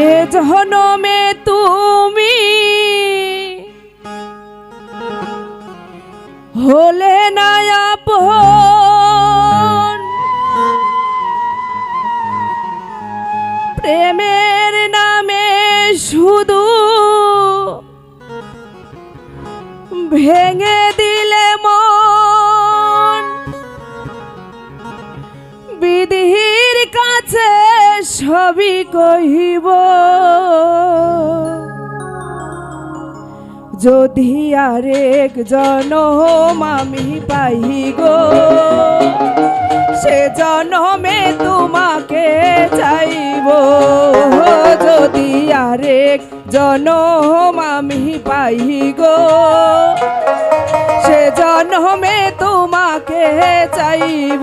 এ জনমে তুমি সবই কহিব, যদি আরেক জনম আমি পাই গো, সে জনমে তোমাকে চাইব, যদি আরেক জনম আমি পাই গো, সে জন্মে তোমাকে চাইব।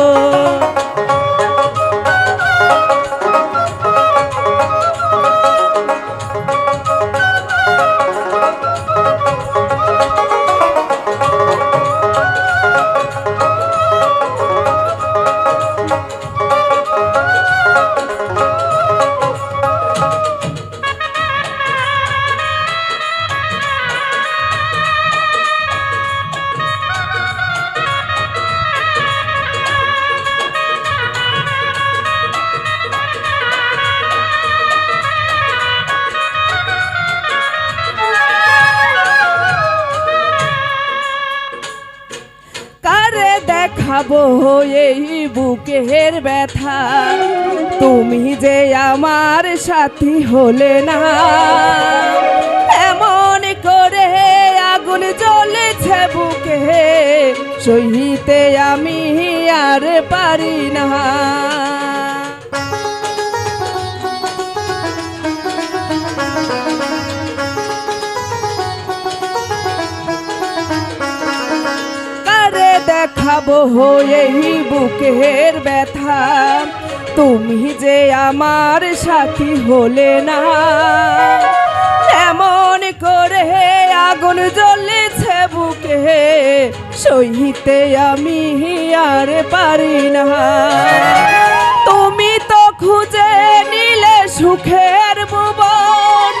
দেখাবো এই বুকের ব্যথা। তুমি যে আমার সাথী হলে না। এমন করে আগুন জ্বলেছে বুকে। সহিতে আমি আর পারি না। এই বুকের ব্যথা। তুমি যে আমার সাথী হলে না। এমন করে আগুন জ্বলেছে বুকে। সহিতে আমি আর পারি না। তুমি তো খুঁজে নিলে সুখের ভুবন।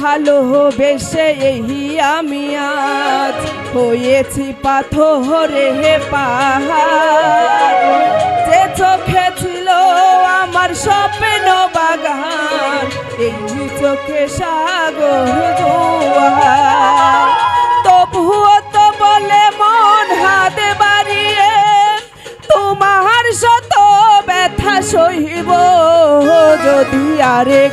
ভালোবেসে এই আমি আজ। হয়েছি পাথরে হে পাহাড়। যে চোখে ছিল আমার স্বপ্ন বাগান এই চোখে সাগর তবুও তো বলে মন হাত বাড়িয়ে, তোমার শত ব্যথা সহিব। যদি আরেক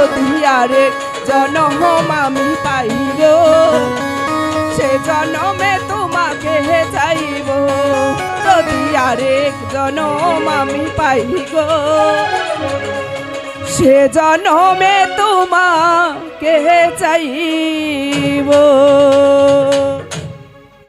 আরেক জনম আমি পাইব। সে জনমে তোমাকে হে চাইব। যদি আরেক জনম আমি পাইব। সে জনমে তোমাকে চাইব।